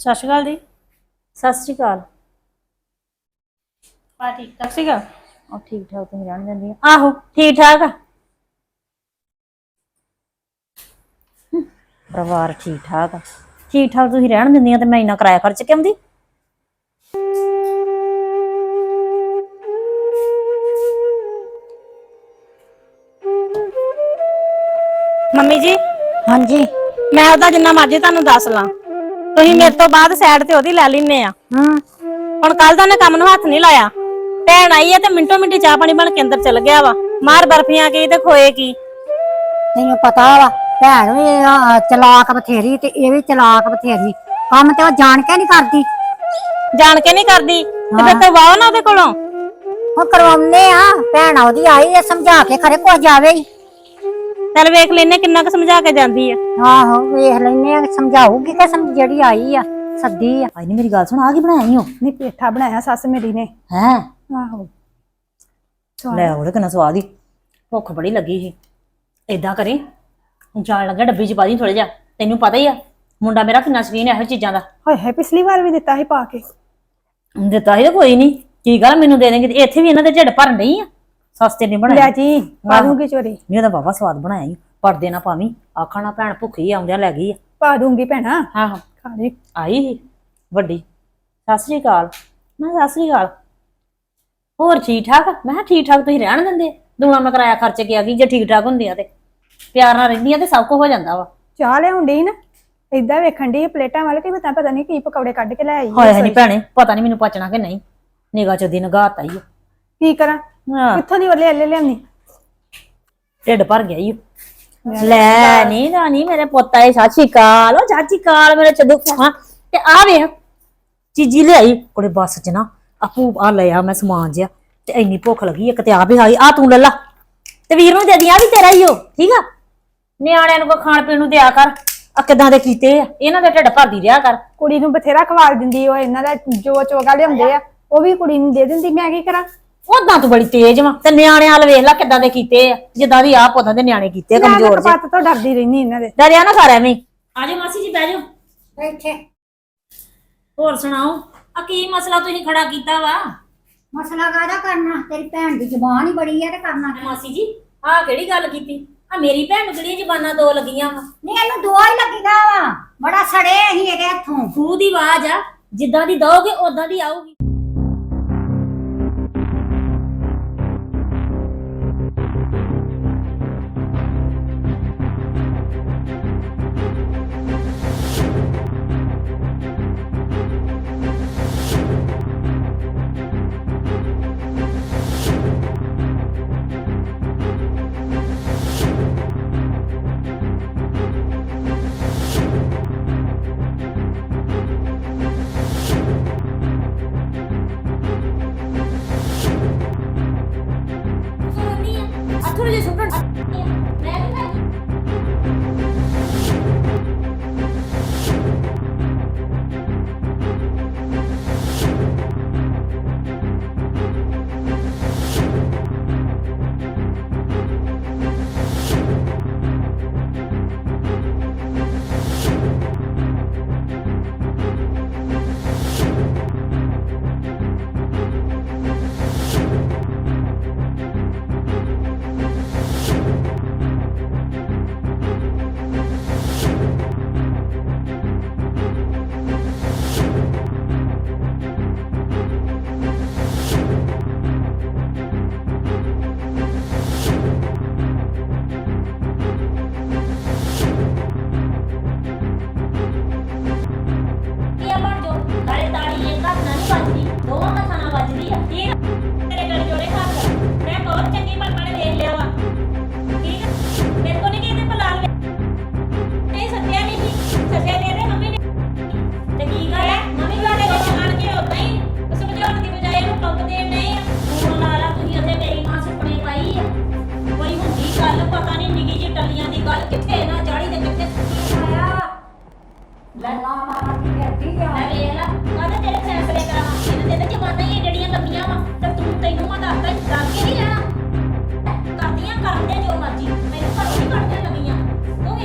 ਸਤਿ ਸ਼੍ਰੀ ਅਕਾਲ ਜੀ। ਸਤਿ ਸ਼੍ਰੀ ਅਕਾਲ। ਪਾ ਠੀਕ ਠਾਕ। ਸੀਗਾ ਉਹ ਠੀਕ ਠਾਕ ਤੁਸੀਂ ਰਹਿਣ ਦਿੰਦੀ ਆ ਆਹੋ ਠੀਕ ਠਾਕ ਆ। ਹਮ, ਪਰਿਵਾਰ ਠੀਕ ਠਾਕ ਆ? ਠੀਕ ਠਾਕ ਤੁਸੀਂ ਰਹਿਣ ਦਿੰਦੀਆਂ ਤੇ ਮੈਂ ਇੰਨਾ ਕਿਰਾਇਆ ਖਰਚ ਕੇ ਆਉਂਦੀ? ਮੰਮੀ ਜੀ ਹਾਂਜੀ। ਮੈਂ ਉਹਦਾ ਜਿੰਨਾ ਮਰਜ਼ੀ ਤੁਹਾਨੂੰ ਦੱਸ ਲਾਂ। ਤੁਸੀਂ ਮੇਰੇ ਤੋਂ ਬਾਅਦ ਸਾਈਡ ਤੇ ਉਹਦੀ ਲੈ ਲੈਨੇ ਆ। ਹਾਂ। ਹੁਣ ਕੱਲ ਦਾ ਉਹਨੇ ਕੰਮ ਨੂੰ ਹੱਥ ਨਹੀਂ ਲਾਇਆ। ਭੈਣ ਆਈ ਹੈ ਤੇ ਮਿੰਟੋ ਮਿੰਟੀ ਚਾਹ ਪਾਣੀ ਬਣ ਕੇ ਅੰਦਰ ਚਲ ਗਿਆ ਵਾ। ਮਾਰ ਬਰਫੀਆਂ ਕੀ ਤੇ ਖੋਏ ਕੀ। ਤੈਨੂੰ ਪਤਾ ਵਾ ਭੈਣ ਵੀ ਅਹ, ਚਲਾਕ ਬਥੇਰੀ ਤੇ ਇਹ ਵੀ ਚਲਾਕ ਬਥੇਰੀ। ਕੰਮ ਤੇ ਉਹ ਜਾਣ ਕੇ ਨਹੀਂ ਕਰਦੀ। ਜਾਣ ਕੇ ਨਹੀਂ ਕਰਦੀ ਤੇ ਫਿਰ ਕਰਵਾਓ ਨਾ ਉਹਦੇ ਕੋਲੋਂ। ਉਹ ਕਰਵਾਉਂਦੇ ਆ ਭੈਣ ਉਹਦੀ ਆਈ ਆ ਸਮਝਾ ਕੇ ਖਰੇ ਕੋ ਜਾਵੇ ਹੀ। ਚੱਲ ਵੇਖ ਲੈਨੇ ਕਿੰਨਾ ਕੁ ਸਮਝਾ ਕੇ ਜਾਂਦੀ ਆ। ਆਹੋ ਵੇਖ ਲੈਨੇ ਆ ਸਮਝਾਊਗੀ ਕਿ ਸਮ ਜਿਹੜੀ ਆਈ ਆ ਸੱਦੀ ਆ। ਆਈ ਨਹੀਂ ਮੇਰੀ ਗੱਲ ਸੁਣ ਆ ਕੀ ਬਣਾਈ ਹੋ ਨਹੀਂ ਪੇਠਾ ਬਣਾਇਆ ਸੱਸ ਮੇਰੀ ਨੇ। ਹੈ? ਆਹੋ। ਲੈ ਉਹਦੇ ਕਿੰਨਾ ਸਵਾਦ ਹੀ ਭੁੱਖ ਬੜੀ ਲੱਗੀ ਸੀ। ਏਦਾਂ ਕਰੀ ਜਾਣ ਲੱਗਾ ਡੱਬੀ ਚ ਪਾ ਦੀ ਥੋੜਾ ਜਿਹਾ। ਤੈਨੂੰ ਪਤਾ ਹੀ ਆ ਮੁੰਡਾ ਮੇਰਾ ਕਿੰਨਾ ਸ਼ੌਕੀਨ ਹੈ ਇਹੋ ਚੀਜ਼ਾਂ ਦਾ। ਹਾਏ ਹਾਏ ਪਿਛਲੀ ਵਾਰ ਵੀ ਦਿੱਤਾ ਸੀ ਪਾ ਕੇ। ਦਿੱਤਾ ਸੀ ਤਾਂ ਕੋਈ ਨਹੀਂ ਕੀ ਗੱਲ ਮੈਨੂੰ ਦੇ ਦੇਂਗੇ ਤੇ ਇੱਥੇ ਵੀ ਇਹਨਾਂ ਦੇ ਢਿੱਡ ਭਰਨ ਨਹੀਂ ਆ। ਸਸਤੇ ਨਹੀਂ ਬਣਾਏ। ਲੈ ਜੀ ਪਾ ਦੂੰਗੀ ਚੋਰੀ। ਨਹੀਂ ਉਹਦਾ ਬਾਬਾ ਸਵਾਦ ਬਣਾਇਆ ਈ। ਪਰਦੇ ਨਾ ਪਾਵੀਂ। ਆਖਣਾ ਭੈਣ ਭੁੱਖੀ ਆਉਂਦਿਆਂ ਲੈ ਗਈ ਆ। ਪਾ ਦੂੰਗੀ ਭੈਣਾ। ਆਹੋ। ਖਾ ਲਈ। ਆਈ ਸੀ ਵੱਡੀ। ਸਤਿ ਸ੍ਰੀ ਅਕਾਲ। ਮੈਂ ਕਿਹਾ ਸਤਿ ਸ੍ਰੀ ਅਕਾਲ। ਹੋਰ ਠੀਕ ਠਾਕ ਮੈਂ ਕਿਹਾ ਠੀਕ ਠਾਕ ਤੁਸੀਂ ਰਹਿਣ ਦਿੰਦੇ? ਦੂਣਾ ਮੈਂ ਕਿਰਾਇਆ ਖਰਚ ਕੇ ਆ ਗਈ ਜੇ ਠੀਕ ਠਾਕ ਹੁੰਦੇ ਆ ਤੇ। ਪਿਆਰ ਨਾਲ ਰਹਿੰਦੀਆਂ ਤੇ ਸਭ ਕੁਝ ਹੋ ਜਾਂਦਾ ਵਾ। ਚਾਹ ਲਿਆਉਂਦੀ ਨਾ? ਏਦਾਂ ਵੇਖਣ ਦੀ ਪਲੇਟਾਂ ਵਾਲੇ ਕਿ ਪਤਾ ਪਤਾ ਨਹੀਂ ਕੀ ਪਕੌੜੇ ਕੱਢ ਕੇ ਲੈ ਆਈ ਹੋਇਆ ਨਹੀਂ ਭੈਣੇ ਪਤਾ ਨਹੀਂ ਮੈਨੂੰ ਪਚਣਾ ਕਿ ਨਹੀਂ। ਨਿਗਾਹ ਚ ਦਿਨ ਗਾਤਾ ਹੀ ਕੀ ਕਰਾਂ? ਹਾਂ। ਕਿੱਥੋਂ ਦੀ ਵੱਲੇ ਅੱਲੇ ਲਿਆਉਣੀ ਢਿੱਡ ਭਰ ਗਿਆ ਈ ਲੈ। ਨਹੀਂ ਰਾਣੀ ਮੇਰੇ ਪੁੱਤ ਸਤਿ ਸ਼੍ਰੀ ਅਕਾਲ ਉਹ ਚਾਚੀ ਕਾਲ ਮੇਰੇ ਚਦੂ ਹਾਂ ਤੇ ਆ ਵੇਖ ਚੀਜੀ ਲਿਆਈ ਕੋਲੇ ਬੱਸ ਚ ਨਾ ਆਪੂ ਆ ਲਿਆ ਮੈਂ ਸਮਾਨ ਜਿਆ ਤੇ ਇੰਨੀ ਭੁੱਖ ਲੱਗੀ ਇੱਕ ਤੇ ਆ ਵੀ ਆਈ ਆ ਤੂੰ ਲੈ ਲਾ। ਤੇ ਵੀਰ ਨੂੰ ਦੇ ਦੀ ਆ ਵੀ ਤੇਰਾ ਹੀ ਹੋ ਠੀਕ ਆ? ਨਿਆਣਿਆਂ ਨੂੰ ਕੋ ਖਾਣ ਪੀਣ ਨੂੰ ਦਿਆ ਕਰ ਆ ਕਿਦਾਂ ਦੇ ਕੀਤੇ ਆ? ਇਹਨਾਂ ਦੇ ਢਿੱਡ ਭਰਦੀ ਰਿਹਾ ਕਰ। ਕੁੜੀ ਨੂੰ ਬਥੇਰਾ ਖਵਾਲ ਦਿੰਦੀ ਉਹ ਇਹਨਾਂ ਦਾ ਜੋ ਚੋਗਾ ਲਿਆਉਂਦੇ ਆ ਉਹ ਵੀ ਕੁੜੀ ਨੂੰ ਦੇ ਦਿੰਦੀ ਮੈਂ ਕੀ ਕਰਾਂ? ਉਦਾਂ ਤੂੰ ਬੜੀ ਤੇਜ਼ ਵਾ ਤੇ ਨਿਆਣਿਆਂ ਵਾਲ ਵੇਖ ਲੈ ਕਿਦਾਂ ਦੇ ਕੀਤੇ ਆ ਜਿੱਦਾਂ ਦੀ ਆ ਪੁੱਤਾਂ ਦੇ ਨਿਆਣੇ ਕੀਤੇ ਆ ਕਮਜ਼ੋਰ ਜਿਹੇ। ਪੱਤ ਤੋਂ ਡਰਦੀ ਰਹਿਨੀ ਇਹਨਾਂ ਦੇ। ਡਰਿਆ ਨਾ ਕਰ ਐਵੇਂ ਆ ਜਾਓ ਮਾਸੀ ਜੀ ਬਹਿ ਜਾਓ। ਬੈਠੇ। ਹੋਰ ਸੁਣਾਓ ਆ ਕੀ ਮਸਲਾ ਤੁਸੀਂ ਖੜਾ ਕੀਤਾ ਵਾ? ਮਸਲਾ ਕਾਹਦਾ ਕਰਨਾ? ਤੇਰੀ ਭੈਣ ਦੀ ਜ਼ੁਬਾਨ ਹੀ ਬੜੀ ਆ ਤੇ ਕਰਨਾ ਕੀ? ਮਾਸੀ ਜੀ ਆ ਕਿਹੜੀ ਗੱਲ ਕੀਤੀ? ਆ ਮੇਰੀ ਭੈਣ ਨੂੰ ਕਿਹੜੀਆਂ ਜ਼ਬਾਨਾਂ ਦੋ ਲੱਗੀਆਂ ਵਾ? ਨਹੀਂ ਇਹਨੂੰ ਦੁਆ ਹੀ ਲੱਗੀਦਾ ਵਾ। ਬੜਾ ਸੜੇ ਅਸੀਂ ਇਹਦੇ ਹੱਥੋਂ। ਖੂਹ ਦੀ ਆਵਾਜ਼ ਆ ਜਿੱਦਾਂ ਦੀ ਦੋਗੇ ਉਦਾਂ ਦੀ ਆਊਗੀ।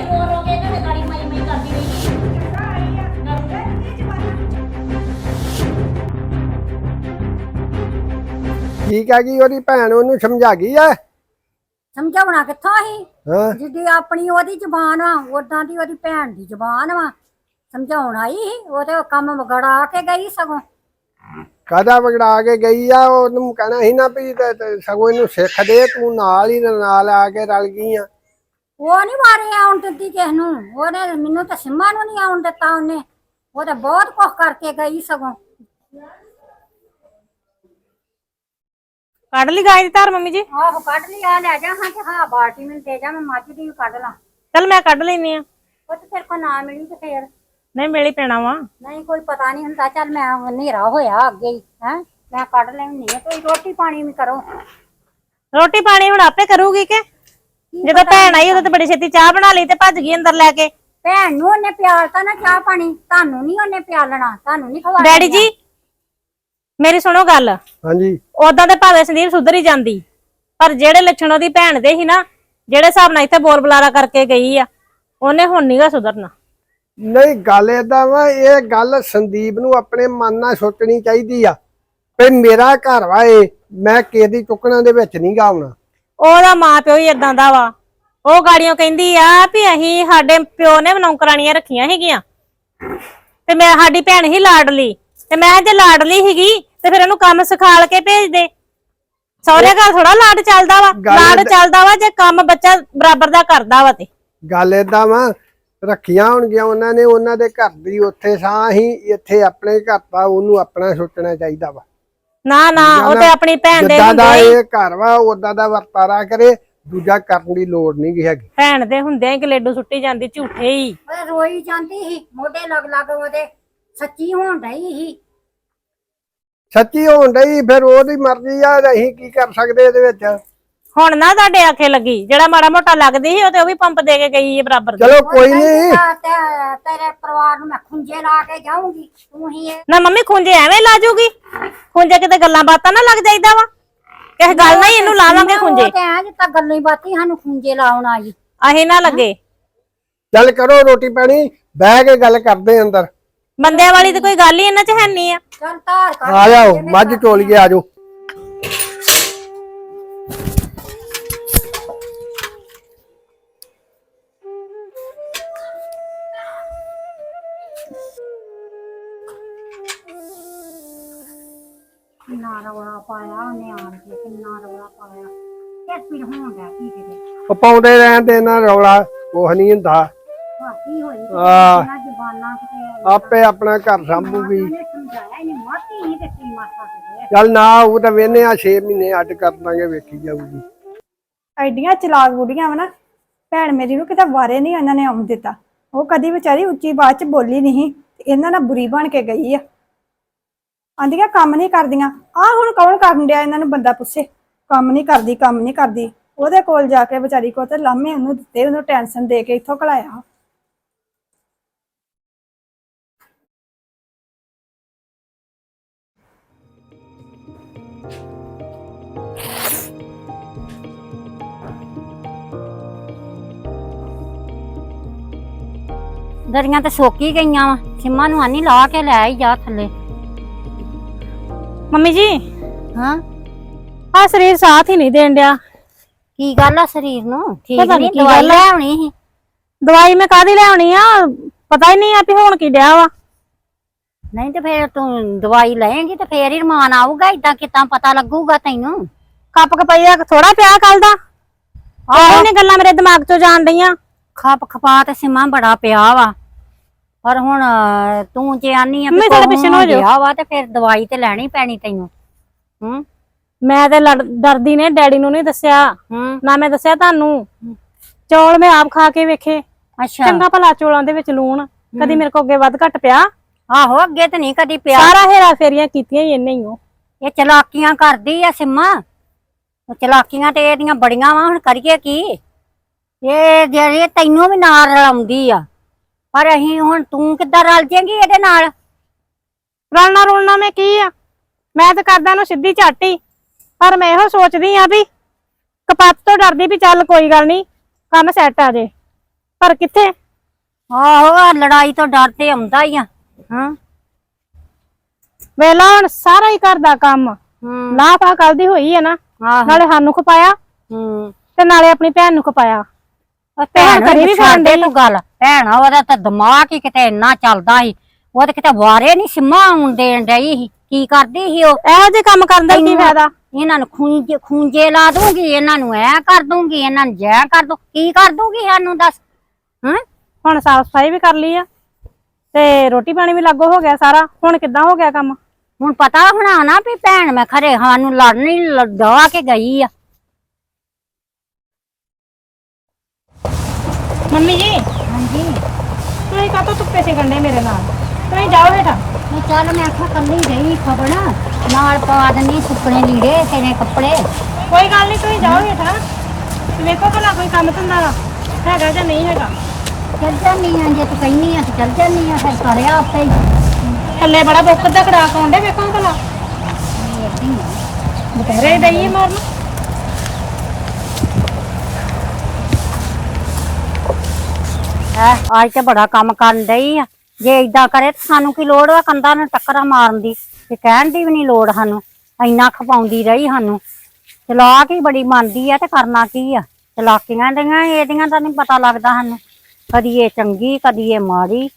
ਘਰੋਂ ਠੀਕ ਹੈ ਜੀ ਉਹਦੀ ਭੈਣ ਉਹਨੂੰ ਸਮਝਾ ਗਈ ਹੈ ਸਮਝਾਉਣਾ ਕਿੱਥੋਂ ਹੀ। ਹਾਂ ਆਪਣੀ ਉਹਦੀ ਜੁਬਾਨ ਆ ਉਦਾਂ ਦੀ ਉਹਦੀ ਭੈਣ ਦੀ ਜੁਬਾਨ ਵਾ। ਸਮਝਾਉਣ ਆਈ ਸੀ ਉਹ ਤੇ ਕੰਮ ਵਿਗੜਾ ਕੇ ਗਈ ਸਗੋਂ। ਕਾਦਾ ਵਿਗੜਾ ਕੇ ਗਈ ਆ? ਉਹਨੂੰ ਕਹਿਣਾ ਸੀ ਨਾ ਵੀ ਤੇ ਸਗੋਂ ਇਹਨੂੰ ਸਿੱਖ ਦੇ ਤੂੰ ਨਾਲ ਹੀ ਨਾਲ ਆ ਕੇ ਰਲ ਗਈ ਆ। ਉਹ ਨਹੀਂ ਮਾਰੇ ਆਉਣ ਦਿੱਤੀ ਕਿਸ ਨੂੰ। ਉਹਨੇ ਮੈਨੂੰ ਤਾਂ ਸਿੰਮਾ ਨੂੰ ਨਹੀਂ ਆਉਣ ਦਿੱਤਾ ਉਹਨੇ। ਉਹ ਤਾਂ ਬਹੁਤ ਕੁਝ ਕਰਕੇ ਗਈ ਸਗੋਂ। ਕੱਢ ਲਈ ਗਾਂ ਦੀ ਧਾਰ ਮੰਮੀ ਜੀ। ਆਹੋ ਕੱਢ ਲਈ ਆ ਲੈ ਜਾ ਹਾਂ ਕਿ ਹਾਂ ਬਾਲਟੀ ਮੈਨੂੰ ਦੇ ਜਾ ਮੈਂ ਮੱਝ ਦੀ ਵੀ ਕੱਢ ਲਾਂ। ਚੱਲ ਮੈਂ ਕੱਢ ਲੈਨੀ ਆ ਉਹ ਤੇ ਤੇਰੇ ਕੋ ਨਾ ਮਿਲੀ ਤੇ ਫੇਰ। ਨਹੀਂ ਮਿਲ ਪੈਣਾ ਵਾ। ਨਹੀਂ ਕੋਈ ਪਤਾ ਨਹੀਂ ਹੁੰਦਾ ਚੱਲ ਮੈਂ ਹਨੇਰਾ ਹੋਇਆ ਅੱਗੇ ਹੀ ਹੈ। ਮੈਂ ਕੱਢ ਲੈਣੀ ਆ ਤੁਸੀਂ ਰੋਟੀ ਪਾਣੀ ਵੀ ਕਰੋ। ਰੋਟੀ ਪਾਣੀ ਹੁਣ ਆਪੇ ਕਰੂਗੀ ਕਿ? ਜਦੋਂ ਭੈਣ ਆਈ ਉਦੋਂ ਤੇ ਬੜੀ ਛੇਤੀ ਚਾਹ ਬਣਾ ਲਈ ਤੇ ਭੱਜ ਗਈ ਅੰਦਰ ਲੈ ਕੇ। ਭੈਣ ਨੂੰ ਉਹਨੇ ਪਿਆਲਤਾ ਨਾ ਚਾਹ ਪਾਣੀ ਤੁਹਾਨੂੰ ਨਹੀਂ ਉਹਨੇ ਪਿਆਲਣਾ ਤੁਹਾਨੂੰ ਨਹੀਂ ਖਵਾ ਡੈਡੀ ਜੀ ਮੇਰੀ ਸੁਣੋ ਗੱਲ। ਹਾਂਜੀ। ਉਦਾਂ ਤੇ ਭਾਵੇਂ ਸੰਦੀਪ ਸੁਧਰ ਹੀ ਜਾਂਦੀ ਪਰ ਜਿਹੜੇ ਲੱਛਣ ਉਹਦੀ ਭੈਣ ਦੇ ਸੀ ਨਾ ਜਿਹੜੇ ਹਿਸਾਬ ਨਾਲ ਇੱਥੇ ਬੋਲ ਬੁਲਾਰਾ ਕਰਕੇ ਗਈ ਆ ਉਹਨੇ ਹੁਣ ਨਹੀਂਗਾ ਸੁਧਰਨਾ। ਨਹੀਂ ਗੱਲ ਏਦਾਂ ਵਾ ਇਹ ਗੱਲ ਸੰਦੀਪ ਨੂੰ ਆਪਣੇ ਮਨ ਨਾਲ ਸੋਚਣੀ ਚਾਹੀਦੀ ਆ ਵੀ ਮੇਰਾ ਘਰ ਵਾ ਇਹ ਮੈਂ ਕਿਸੇ ਦੀ ਚੁੱਕਣਾ ਦੇ ਵਿੱਚ ਨਹੀਂ ਗਾਉਣਾ ਉਹਦਾ ਮਾਂ ਪਿਓ ਹੀ ਇਦਾਂ ਦਾ ਵਾ। ਉਹ ਗਾੜੀਆਂ ਕਹਿੰਦੀ ਆ ਵੀ ਅਸੀਂ ਸਾਡੇ ਪਿਓ ਨੇ ਨੌਕਰਾਣੀਆਂ ਰੱਖੀਆਂ ਹੈਗੀਆਂ ਤੇ ਮੈਂ ਸਾਡੀ ਭੈਣ ਹੀ ਲਾਡਲੀ। ਤੇ ਮੈਂ ਜੇ ਲਾਡਲੀ ਹੈਗੀ ਤੇ ਫਿਰ ਇਹਨੂੰ ਕੰਮ ਸਿਖਾਲ ਕੇ ਭੇਜ ਦੇ। ਸਹੁਰੇ ਘਰ ਥੋੜਾ ਲਾਡ ਚੱਲਦਾ ਵਾ। ਲਾਡ ਚੱਲਦਾ ਵਾ ਜੇ ਕੰਮ ਬੱਚਾ ਬਰਾਬਰ ਦਾ ਕਰਦਾ ਵਾ ਤੇ। ਗੱਲ ਏਦਾਂ ਵਾ ਰੱਖੀਆਂ ਹੋਣਗੀਆਂ ਉਹਨਾਂ ਨੇ ਉਹਨਾਂ ਦੇ ਘਰ ਦੀ ਉੱਥੇ ਸਾਂ ਹੀ ਇੱਥੇ ਆਪਣੇ ਘਰ ਦਾ ਉਹਨੂੰ ਆਪਣਾ ਸੋਚਣਾ ਚਾਹੀਦਾ ਵਾ। ਨਾ ਨਾ ਉਹ ਤੇ ਆਪਣੀ ਭੈਣ ਦੇ ਜਿੱਦਾਂ ਦਾ ਹੁੰਦੇ ਹੀ। ਇਹ ਘਰ ਵਾ ਉਦਾਂ ਦਾ ਵਰਤਾਰਾ ਕਰੇ ਦੂਜਾ ਕਰਨ ਦੀ ਲੋੜ ਨਹੀਂ ਗੀ ਹੈਗੀ। ਭੈਣ ਦੇ ਹੁੰਦਿਆਂ ਹੀ ਗਲੇਡੂ ਸੁੱਟੀ ਜਾਂਦੀ ਝੂਠੇ ਹੀ। ਉਹ ਰੋਈ ਜਾਂਦੀ ਸੀ ਮੋਢੇ ਲੱਗ ਲੱਗ ਉਹਦੇ। ਸੱਚੀ ਹੋਣ ਡਈ ਸੀ। ਸੱਚੀ ਹੋਣ ਡਈ ਫਿਰ ਉਹਦੀ ਮਰਜ਼ੀ ਆ ਅਸੀਂ ਕੀ ਕਰ ਸਕਦੇ ਇਹਦੇ ਵਿੱਚ? ਹੁਣ ਨਾ ਤੁਹਾਡੇ ਆਖੇ ਲੱਗੀ ਜਿਹੜਾ ਮਾੜਾ ਮੋਟਾ ਲੱਗਦੀ ਸੀ ਉਹ ਤੇ ਉਹ ਵੀ ਪੰਪ ਦੇ ਕੇ ਗਈ ਹੈ ਬਰਾਬਰ ਦਾ। ਚਲੋ ਕੋਈ ਨਹੀਂ। ਆ, ਤੇ- ਤੇਰੇ ਪਰਿਵਾਰ ਨੂੰ ਮੈਂ ਖੁੰਝੇ ਲਾ ਕੇ ਜਾਊਂਗੀ ਤੂੰ ਹੀ ਇਹ। ਨਾ ਮੰਮੀ ਖੁੰਝੇ ਐਵੇਂ ਲਾ ਜੂਗੀ? ਖੁੰਝੇ ਕਿਤੇ ਗੱਲਾਂ ਬਾਤਾਂ ਨਾ ਲੱਗ ਜਾਈਦਾ ਵਾ? ਕਿਸੇ ਗੱਲ ਨਹੀਂ ਇਹਨੂੰ ਲਾਵਾਂਗੇ ਖੁੰਝੇ ਉਹ ਤੇ ਐ ਜਿੱਤਾ ਗੱਲਾਂ ਹੀ ਬਾਤੀ ਸਾਨੂੰ ਖੁੰਝੇ ਲਾਉਣ ਆਈ। ਅਹੀਂ ਨਾ ਲੱਗੇ। ਚੱਲ ਕਰੋ ਰੋਟੀ ਪਾਣੀ ਬਹਿ ਕੇ ਗੱਲ ਕਰਦੇ ਅੰਦਰ। ਬੰਦਿਆਂ ਵਾਲੀ ਤੇ ਕੋਈ ਗੱਲ ਹੀ ਇਹਨਾਂ 'ਚ ਹੈ ਨਹੀਂ ਆ। ਚੱਲ ਧਾਰ ਆ ਜਾਓ ਮੱਝ ਟੋਲੀਏ ਆ ਜਾਓ। ਰੌਲਾ ਪਾਇਆ। ਕਿਸ ਪੀੜ ਹੋਣ ਡਿਆ ਕੀ ਕਿਤੇ ਉਹ ਪਾਉਂਦੇ ਰਹਿਣ ਦੇ ਨਾ ਰੌਲਾ ਕੁਛ ਨਹੀਂ ਹੁੰਦਾ। ਹਾਤੀ ਹੋਈ ਆ। ਨਾ ਜ਼ਬਾਨਾਂ ਕਿਤੇ ਆਪੇ ਆਪਣਾ ਘਰ ਸੰਭੂਗੀ। ਉਹਨੇ ਸਮਝਾਇਆ ਇਹਨੇ ਮਾਤੀ ਨਹੀਂ ਤੇ ਕੀ ਮਾਤਾ ਤੇ ਚੱਲ ਨਾ ਉਹ ਤਾਂ ਵੇਨੇ ਆ 6 ਮਹੀਨੇ ਅੱਡ ਕਰ ਦਾਂਗੇ ਵੇਖੀ ਜਾਊਗੀ। ਐਡੀਆਂ ਚਲਾਕ ਬੁੜੀਆਂ ਵਾ ਨਾ ਭੈਣ ਮੇਰੀ ਨੂੰ ਕਿਤੇ ਵਾਰੇ ਨਹੀਂ ਇਹਨਾਂ ਨੇ ਆਉਣ ਦਿੱਤਾ। ਉਹ ਕਦੀ ਵਿਚਾਰੀ ਉੱਚੀ ਬਾਤ ਚ ਬੋਲੀ ਨਹੀਂ ਤੇ ਇਹਨਾਂ ਨਾਲ ਬੁਰੀ ਬਣ ਕੇ ਗਈ ਆ। ਆਂਦੀਆਂ ਕੰਮ ਨਹੀਂ ਕਰਦੀਆਂ। ਆ ਹੁਣ ਕੌਣ ਕਰਨ ਡਿਆ ਇਹਨਾਂ ਨੂੰ ਬੰਦਾ ਪੁੱਛੇ? ਕੰਮ ਨਹੀਂ ਕਰਦੀ ਕੰਮ ਨਹੀਂ ਕਰਦੀ। ਉਹਦੇ ਕੋਲ ਜਾ ਕੇ ਵਿਚਾਰੀ ਕੋ ਤੇ ਲਾਮੇ ਉਹਨੂੰ ਦਿੱਤੇ ਉਹਨੂੰ ਟੈਨਸ਼ਨ ਦੇ ਕੇ ਇੱਥੋਂ ਘਲਾਇਆ ਦਰੀਆਂ ਤੇ ਸੋਕੀ ਗਈਆਂ ਵਾ। ਸਿੰਮਾ ਨੂੰ ਆਨੀ ਲਾ ਕੇ ਲੈ ਆਈ ਜਾ ਥੱਲੇ। ਮੰਮੀ ਜੀ? ਹਾਂ? ਆ ਸਰੀਰ ਸਾਥ ਹੀ ਨਹੀਂ ਦੇਣ ਡਿਆ। ਕੀ ਗੱਲ ਆ ਸਰੀਰ ਨੂੰ? ਠੀਕ ਪਤਾ ਨੀ ਨਹੀਂ ਕੀ ਦਵਾਈ ਗੱਲ ਆ। ਲੈ ਆਉਣੀ ਸੀ? ਦਵਾਈ ਮੈਂ ਕਾਦੀ ਲਿਆਉਣੀ ਆ? ਪਤਾ ਹੀ ਨਹੀਂ ਆ ਵੀ ਹੁਣ ਕੀ ਡਿਆ ਵਾ। ਨਹੀਂ ਤੇ ਫੇਰ ਤੂੰ ਦਵਾਈ ਲਏਂਗੀ ਤੇ ਫੇਰ ਹੀ ਰਮਾਨ ਆਊਗਾ ਇਦਾਂ ਕਿਦਾਂ ਪਤਾ ਲੱਗੂਗਾ ਤੈਨੂੰ? ਕੱਪ ਕਪਈਆ ਥੋੜਾ ਪਿਆ ਕੱਲ ਦਾ। ਆਹ। ਨੇ ਗੱਲਾਂ ਮੇਰੇ ਦਿਮਾਗ 'ਚੋਂ ਜਾਣ ਡਈਆਂ। ਖਪ ਖਪਾ ਤੇ ਸਿੰਮਾ ਬੜਾ ਪਿਆ ਵਾ। ਪਰ ਹੁਣ ਅਹ, ਤੂੰ ਜੇ ਆਨੀ ਆ ਵੀ ਮੈਂ ਤੇਰੇ ਕੁਛ ਪਿੱਛੇ ਨੂੰ ਹੋ ਜਾਓ। ਗਿਆ ਵਾ ਤੇ ਫਿਰ ਦਵਾਈ ਤੇ ਲੈਣੀ ਪੈਣੀ ਤੈਨੂੰ। ਹੂੰ? ਮੈਂ ਤੇ ਲੜ- ਡਰਦੀ ਨੇ ਡੈਡੀ ਨੂੰ ਨਹੀਂ ਦੱਸਿਆ। ਹੂੰ। ਨਾ ਮੈਂ ਦੱਸਿਆ ਤੁਹਾਨੂੰ। ਚੌਲ ਮੈਂ ਆਪ ਖਾ ਕੇ ਵੇਖੇ। ਅੱਛਾ। ਚੰਗਾ ਭਲਾ ਚੌਲਾਂ ਦੇ ਵਿੱਚ ਲੂਣ। ਕਦੀ ਮੇਰੇ ਕੋ ਅੱਗੇ ਵੱਧ ਘਟ ਪਿਆ। ਆਹੋ ਅੱਗੇ ਤੇ ਨਹੀਂ ਕਦੀ ਪਿਆ। ਸਾਰਾ ਹੇਰਾ ਫੇਰੀਆਂ ਕੀਤੀਆਂ ਹੀ ਇੰਨੇ ਹੀ ਉਹ। ਇਹ ਚਲਾਕੀਆਂ ਕਰਦੀ ਆ ਸਿੰਮਾ। ਉਹ ਚਲਾਕੀਆਂ ਤੇ ਇਹਦੀਆਂ ਬੜੀਆਂ ਵਾ ਹੁਣ ਕਰੀਏ ਕੀ? ਇਹ ਜਿਹੜੇ ਤੈਨੂੰ ਵੀ ਨਾਲ ਰਲਾਉਂਦੀ ਆ। ਪਰ ਅਸੀਂ ਹੁਣ ਤੂੰ ਕਿੱਦਾਂ ਰਲ ਜਾਏਂਗੀ ਇਹਦੇ ਨਾਲ? ਰਲਣਾ ਰੁਲਣਾ ਮੈਂ ਕੀ ਆ? ਮੈਂ ਤਾਂ ਕਰਦਾ ਨੂੰ ਸਿੱਧੀ ਝਾਟੀ। ਪਰ ਮੈਂ ਇਹੋ ਸੋਚਦੀ ਆ ਵੀ ਕਪੱਤ ਤੋਂ ਡਰਦੀ ਵੀ ਚੱਲ ਕੋਈ ਗੱਲ ਨਹੀਂ ਕੰਮ ਸੈੱਟ ਆ ਜੇ। ਪਰ ਕਿੱਥੇ? ਆਹੋ ਆਹ ਲੜਾਈ ਤੋਂ ਡਰ ਤੇ ਆਉਂਦਾ ਹੀ ਆ ਹਾਂ। ਵੇਲਾ ਹੁਣ ਸਾਰਾ ਹੀ ਘਰ ਦਾ ਕੰਮ। ਹੂੰ। ਲਾਹ ਪਾ ਕੱਲ ਦੀ ਹੋਈ ਆ ਨਾ ਆਹੋ। ਨਾਲੇ ਸਾਨੂੰ ਖਪਾਇਆ ਹੂੰ। ਤੇ ਨਾਲੇ ਆਪਣੀ ਭੈਣ ਨੂੰ ਖਪਾਇਆ। ਭੈਣ ਘਰੇ ਵੀ ਵੀ ਖਾਂਦੇ ਡਈ ਤੂੰ ਗੱਲ। ਭੈਣ ਉਹਦਾ ਤਾਂ ਦਿਮਾਗ ਹੀ ਕਿਤੇ ਇੰਨਾ ਚੱਲਦਾ ਸੀ। ਉਹ ਤੇ ਕਿਤੇ ਵਾਰੇ ਨਹੀਂ ਸਿੰਮਾ ਆਉਣ ਦੇਣ ਡਈ ਸੀ। ਕੀ ਕਰਦੀ ਸੀ ਉਹ? ਇਹੋ ਜਿਹੇ ਕੰਮ ਕਰਨ ਦਾ ਕੀ ਫਾਇਦਾ? ਇਹਨਾਂ ਨੂੰ ਖੂੰਜੇ ਖੂੰਜੇ ਲਾ ਦੂੰਗੀ ਇਹਨਾਂ ਨੂੰ ਐ ਕਰ ਦੂੰਗੀ ਇਹਨਾਂ ਨੂੰ ਜੈ ਕਰ ਦੂੰ ਕੀ ਕਰ ਦੂੰਗੀ ਸਾਨੂੰ ਦੱਸ? ਹਾਂ? ਹੁਣ ਸਾਫ਼ ਸਫ਼ਾਈ ਵੀ ਕਰ ਲਈ ਆ। ਤੇ ਰੋਟੀ ਪਾਣੀ ਵੀ ਲਾਗੋ ਹੋ ਗਿਆ ਸਾਰਾ। ਹੁਣ ਕਿੱਦਾਂ ਹੋ ਗਿਆ ਕੰਮ? ਹੁਣ ਪਤਾ ਹੋਣਾ ਨਾ ਵੀ ਭੈਣ ਮੈਂ ਖਰੇ ਸਾਨੂੰ ਲੜਨੀ ਲੜਾ ਕੇ ਗਈ ਆ। ਮੰਮੀ ਜੀ ਹਾਂਜੀ। ਤੁਸੀਂ ਕਾਹਤੋਂ ਧੁੱਪੇ ਸੀ ਗੰਡੇ ਮੇਰੇ ਨਾਲ? ਤੁਸੀਂ ਜਾਓ ਹੇਠਾਂ। ਉਹ ਚੱਲ ਮੈਂ ਆਖਿਆ ਕੱਲੀ ਰਹੀ ਖਬਰ ਨਾਲ ਪਾ ਦਿੰਦੀ ਸੁੱਕਣੇ ਲੀੜੇ ਤੇਰੇ ਕੱਪੜੇ। ਕੋਈ ਗੱਲ ਨਹੀਂ ਤੁਸੀਂ ਜਾਓ ਹੇਠਾਂ। ਤੇ ਵੇਖੋ ਭਲਾ ਕੋਈ ਕੰਮ ਧੰਦਾ ਹੈਗਾ ਜਾਂ ਨਹੀਂ ਹੈਗਾ। ਚੱਲ ਜਾਨੀ ਆ ਜੇ ਤੂੰ ਕਹਿੰਨੀ ਆ ਤੇ ਚੱਲ ਜਾਨੀ ਆ ਫਿਰ ਕਰਿਆ ਆਪੇ ਹੀ। ਥੱਲੇ ਬੜਾ ਬੁੱਕ ਦਾ ਖੜਾਕ ਆਉਂਦੇ ਵੇਖੋ ਭਲਾ। ਬਤੇਰੇ ਦਈਏ ਮਾਰਨ। ਹੈ ਅੱਜ ਤੇ ਬੜਾ ਕੰਮ ਕਰਨ ਡਈ ਆ। ਜੇ ਇਦਾਂ ਕਰੇ ਤਾਂ ਸਾਨੂੰ ਕੀ ਲੋੜ ਵਾ ਕੰਧਾਂ ਨੂੰ ਟੱਕਰਾਂ ਮਾਰਨ ਦੀ? ਤੇ ਕਹਿਣ ਦੀ ਵੀ ਨਹੀਂ ਲੋੜ ਸਾਨੂੰ। ਇੰਨਾ ਖਪਾਉਂਦੀ ਰਹੀ ਸਾਨੂੰ। ਚਲਾਕ ਹੀ ਬੜੀ ਮੰਨਦੀ ਆ ਤੇ ਕਰਨਾ ਕੀ ਆ? ਚਲਾਕੀਆਂ ਦੀਆਂ ਇਹਦੀਆਂ ਤਾਂ ਨਹੀਂ ਪਤਾ ਲੱਗਦਾ ਸਾਨੂੰ। ਕਦੀ ਇਹ ਚੰਗੀ, ਕਦੀ ਇਹ ਮਾੜੀ।